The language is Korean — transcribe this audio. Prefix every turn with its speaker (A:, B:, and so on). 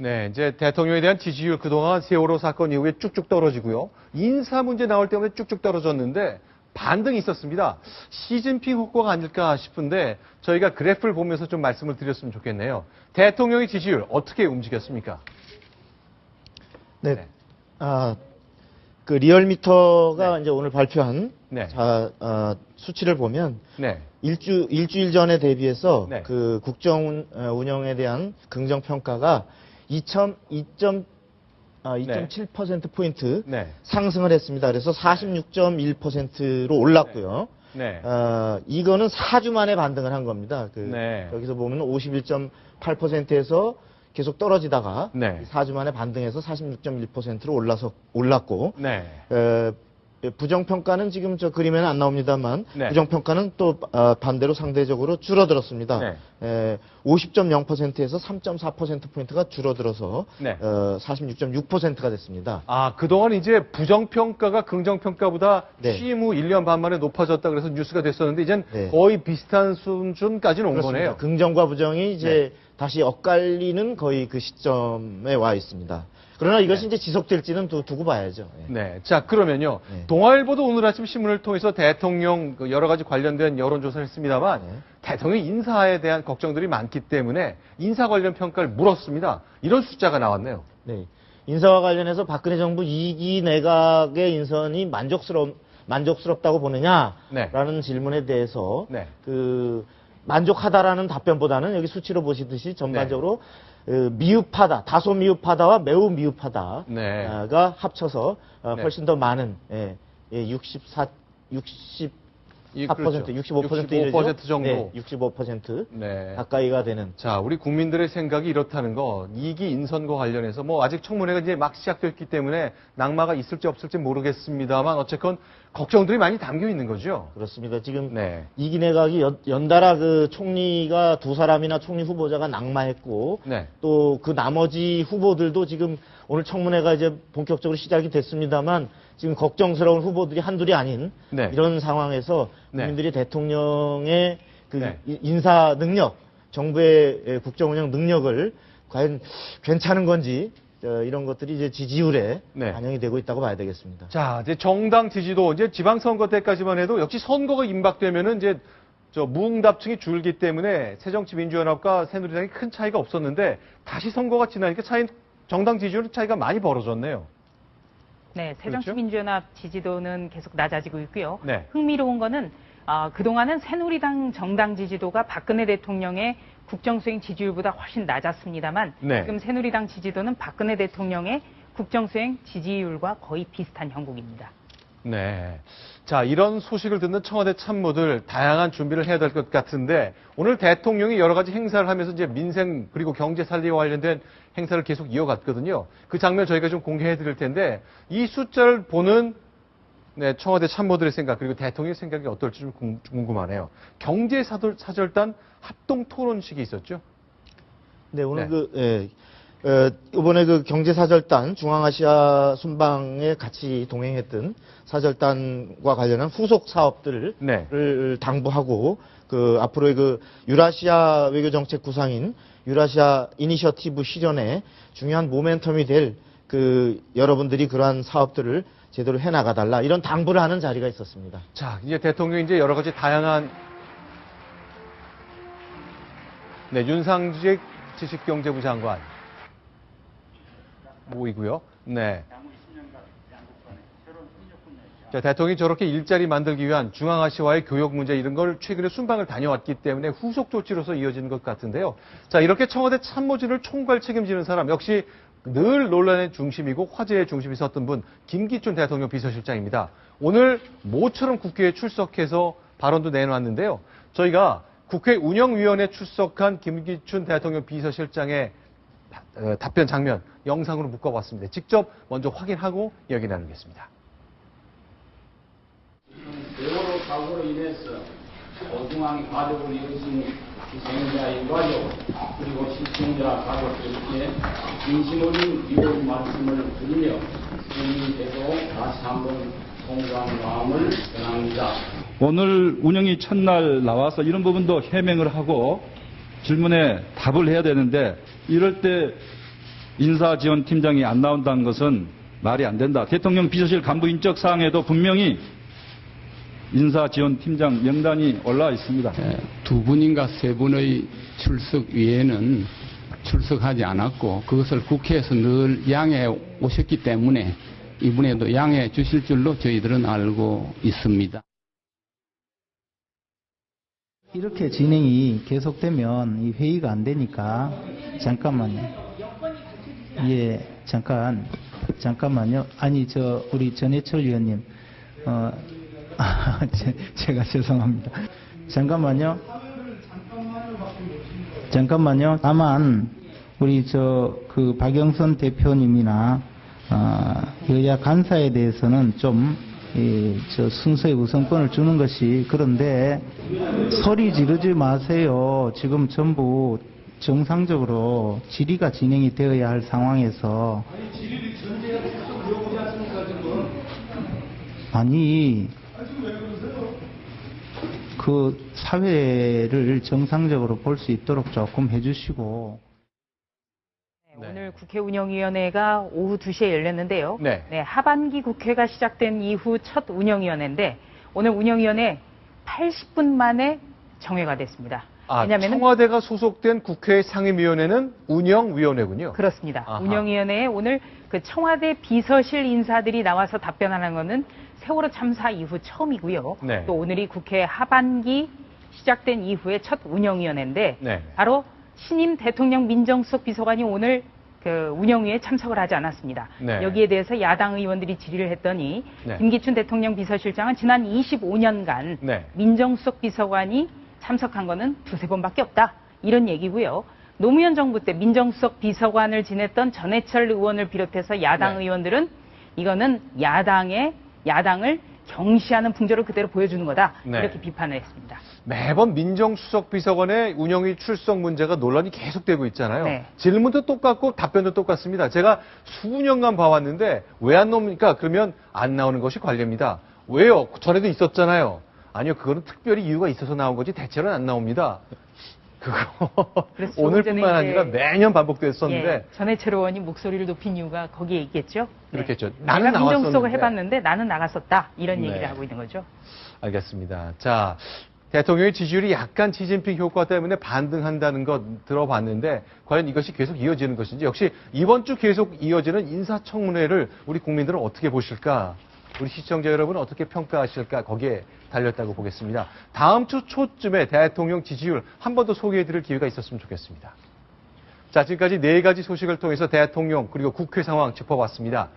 A: 네, 이제 대통령에 대한 지지율 그동안 세월호 사건 이후에 쭉쭉 떨어지고요. 인사 문제 나올 때문에 쭉쭉 떨어졌는데 반등이 있었습니다. 시진핑 효과가 아닐까 싶은데 저희가 그래프를 보면서 좀 말씀을 드렸으면 좋겠네요. 대통령의 지지율 어떻게 움직였습니까?
B: 네.
A: 네.
B: 아, 그 리얼미터가
A: 네.
B: 이제 오늘 발표한
A: 네.
B: 자, 어, 수치를 보면
A: 네.
B: 일주, 일주일 전에 대비해서
A: 네.
B: 그 국정 어, 운영에 대한 긍정 평가가 2점, 2점, 아, 2.7% 포인트
A: 네.
B: 상승을 했습니다. 그래서 46.1%로 올랐고요.
A: 네.
B: 어, 이거는 4주 만에 반등을 한 겁니다. 그
A: 네.
B: 여기서 보면 51.8%에서 계속 떨어지다가
A: 네.
B: 4주 만에 반등해서 46.1%로 올라서 올랐고
A: 네.
B: 에, 부정평가는 지금 저 그림에는 안 나옵니다만
A: 네.
B: 부정평가는 또 어, 반대로 상대적으로 줄어들었습니다.
A: 네.
B: 에, 50.0%에서 3.4%포인트가 줄어들어서
A: 네.
B: 어, 46.6%가 됐습니다.
A: 아, 그동안 이제 부정평가가 긍정평가보다
B: 네.
A: 취임 후 1년 반 만에 높아졌다 그래서 뉴스가 됐었는데 이젠
B: 네.
A: 거의 비슷한 수준까지는 온
B: 그렇습니다.
A: 거네요.
B: 긍정과 부정이 이제 다시 엇갈리는 거의 그 시점에 와 있습니다. 그러나 이것이 이제 지속될지는 두, 두고 봐야죠. 예.
A: 네. 자, 그러면요.
B: 네.
A: 동아일보도 오늘 아침 신문을 통해서 대통령 그 여러 가지 관련된 여론조사를 했습니다만
B: 네.
A: 대통령 인사에 대한 걱정들이 많기 때문에 인사 관련 평가를 물었습니다. 이런 숫자가 나왔네요.
B: 네. 인사와 관련해서 박근혜 정부 2기 내각의 인선이 만족스럽, 만족스럽다고 보느냐라는
A: 네.
B: 질문에 대해서
A: 네.
B: 그 만족하다라는 답변보다는 여기 수치로 보시듯이 전반적으로
A: 네.
B: 어, 미흡하다, 다소 미흡하다와 매우 미흡하다가
A: 네.
B: 합쳐서 어,
A: 네.
B: 훨씬 더 많은 예, 예, 64, 60
A: 이,
B: 4%
A: 그렇죠.
B: 65%
A: 65% 정도.
B: 네, 65%
A: 네.
B: 가까이가 되는
A: 자, 우리 국민들의 생각이 이렇다는 거, 2기 인선과 관련해서 뭐 아직 청문회가 이제 막 시작됐기 때문에 낙마가 있을지 없을지 모르겠습니다만 어쨌건 걱정들이 많이 담겨 있는 거죠.
B: 그렇습니다. 지금
A: 네.
B: 이기 내각이 연, 연달아 그 총리가 두 사람이나 총리 후보자가 낙마했고
A: 네.
B: 또그 나머지 후보들도 지금 오늘 청문회가 이제 본격적으로 시작이 됐습니다만 지금 걱정스러운 후보들이 한둘이 아닌
A: 네.
B: 이런 상황에서
A: 네.
B: 국민들이 대통령의 그
A: 네.
B: 이- 인사 능력, 정부의 에, 국정 운영 능력을 과연 괜찮은 건지 어, 이런 것들이 이제 지지율에
A: 네.
B: 반영이 되고 있다고 봐야 되겠습니다.
A: 자, 이제 정당 지지도 이제 지방선거 때까지만 해도 역시 선거가 임박되면은 이제 저 무응답층이 줄기 때문에 새정치민주연합과 새누리당이 큰 차이가 없었는데 다시 선거가 지나니까 차이 정당 지지율 차이가 많이 벌어졌네요.
C: 네,
A: 그렇죠?
C: 새정치민주연합 지지도는 계속 낮아지고 있고요.
A: 네.
C: 흥미로운 거는 아, 그동안은 새누리당 정당 지지도가 박근혜 대통령의 국정수행 지지율보다 훨씬 낮았습니다만
A: 네.
C: 지금 새누리당 지지도는 박근혜 대통령의 국정수행 지지율과 거의 비슷한 형국입니다.
A: 네. 자, 이런 소식을 듣는 청와대 참모들 다양한 준비를 해야 될 것 같은데 오늘 대통령이 여러 가지 행사를 하면서 이제 민생 그리고 경제 살리와 관련된 행사를 계속 이어갔거든요. 그 장면 저희가 좀 공개해 드릴 텐데 이 숫자를 보는 네, 청와대 참모들의 생각 그리고 대통령의 생각이 어떨지 좀 궁- 궁금하네요. 경제 사절, 사절단 합동 토론식이 있었죠.
B: 네, 오늘
A: 네.
B: 그, 예, 어, 이번에 그 경제사절단, 중앙아시아 순방에 같이 동행했던 사절단과 관련한 후속 사업들을
A: 네.
B: 을 당부하고, 그, 앞으로의 그, 유라시아 외교정책 구상인 유라시아 이니셔티브 실현에 중요한 모멘텀이 될 그, 여러분들이 그러한 사업들을 제대로 해 나가달라. 이런 당부를 하는 자리가 있었습니다.
A: 자, 이제 대통령이 이제 여러 가지 다양한 네, 윤상직 지식경제부 장관 모이고요. 네. 자, 대통령이 저렇게 일자리 만들기 위한 중앙아시아와의 교역 문제 이런 걸 최근에 순방을 다녀왔기 때문에 후속 조치로서 이어지는 것 같은데요. 자, 이렇게 청와대 참모진을 총괄 책임지는 사람 역시 늘 논란의 중심이고 화제의 중심이 섰던 분 김기춘 대통령 비서실장입니다. 오늘 모처럼 국회에 출석해서 발언도 내놓았는데요. 저희가 국회 운영위원회 출석한 김기춘 대통령 비서실장의 답변 장면 영상으로 묶어봤습니다. 직접 먼저 확인하고 이야기 나누겠습니다.
D: 세월호 사고로 인해서 소중한 가족을 잃으신 희생자의 가족 그리고 시청자 가족들께 진심 어린 위로 말씀을 드리며 국민께도 다시 한번 송구한 마음을 전합니다.
E: 오늘 운영이 첫날 나와서 이런 부분도 해명을 하고 질문에 답을 해야 되는데 이럴 때 인사지원팀장이 안 나온다는 것은 말이 안 된다. 대통령 비서실 간부 인적 사항에도 분명히 인사지원팀장 명단이 올라와 있습니다.
F: 에, 두 분인가 세 분의 출석 외에는 출석하지 않았고 그것을 국회에서 늘 양해 오셨기 때문에 이번에도 양해 주실 줄로 저희들은 알고 있습니다.
G: 이렇게 진행이 계속되면 이 회의가 안 되니까 잠깐만요. 예, 잠깐 잠깐만요. 아니 저 우리 전해철 위원님 어 아, 제, 제가 죄송합니다. 잠깐만요. 잠깐만요. 다만 우리 저 그 박영선 대표님이나 어, 여야 간사에 대해서는 좀 이, 저 순서의 우선권을 주는 것이 그런데 소리 지르지 마세요. 지금 전부 정상적으로 질의가 진행이 되어야 할 상황에서 아니 그 사회를 정상적으로 볼 수 있도록 조금 해주시고
C: 네,
A: 네.
C: 오늘 국회 운영위원회가 오후 2시에 열렸는데요.
A: 네.
C: 하반기 국회가 시작된 이후 첫 운영위원회인데 오늘 운영위원회 80분 만에 정회가 됐습니다.
A: 아,
C: 왜냐하면
A: 청와대가 소속된 국회 상임위원회는 운영위원회군요.
C: 그렇습니다.
A: 아하.
C: 운영위원회에 오늘 그 청와대 비서실 인사들이 나와서 답변하는 것은 세월호 참사 이후 처음이고요.
A: 네.
C: 또 오늘이 국회 하반기 시작된 이후에 첫 운영위원회인데
A: 네.
C: 바로 신임 대통령 민정수석 비서관이 오늘 그 운영위에 참석을 하지 않았습니다.
A: 네.
C: 여기에 대해서 야당 의원들이 질의를 했더니
A: 네.
C: 김기춘 대통령 비서실장은 지난 25년간
A: 네.
C: 민정수석 비서관이 참석한 거는 두세 번밖에 없다. 이런 얘기고요. 노무현 정부 때 민정수석 비서관을 지냈던 전해철 의원을 비롯해서 야당
A: 네.
C: 의원들은 이거는 야당의 야당을 경시하는 풍조를 그대로 보여주는 거다.
A: 네.
C: 이렇게 비판을 했습니다.
A: 매번 민정수석 비서관의 운영위 출석 문제가 논란이 계속되고 있잖아요.
C: 네.
A: 질문도 똑같고 답변도 똑같습니다. 제가 수년간 봐왔는데 왜 안 나옵니까? 그러면 안 나오는 것이 관례입니다. 왜요? 전에도 있었잖아요. 아니요, 그거는 특별히 이유가 있어서 나온 거지 대체로는 안 나옵니다. 그거 오늘뿐만 아니라 매년 반복됐었는데
C: 예, 전해철 의원이 목소리를 높인 이유가 거기에 있겠죠. 네.
A: 그렇겠죠. 나는
C: 내가 민정수석을. 해봤는데 나는 나갔었다. 이런
A: 네.
C: 얘기를 하고 있는 거죠.
A: 알겠습니다. 자, 대통령의 지지율이 약간 시진핑 효과 때문에 반등한다는 것 들어봤는데 과연 이것이 계속 이어지는 것인지 역시 이번 주 계속 이어지는 인사청문회를 우리 국민들은 어떻게 보실까? 우리 시청자 여러분은 어떻게 평가하실까? 거기에 달렸다고 보겠습니다. 다음 주 초쯤에 대통령 지지율 한 번 더 소개해 드릴 기회가 있었으면 좋겠습니다. 자, 지금까지 네 가지 소식을 통해서 대통령 그리고 국회 상황 짚어봤습니다.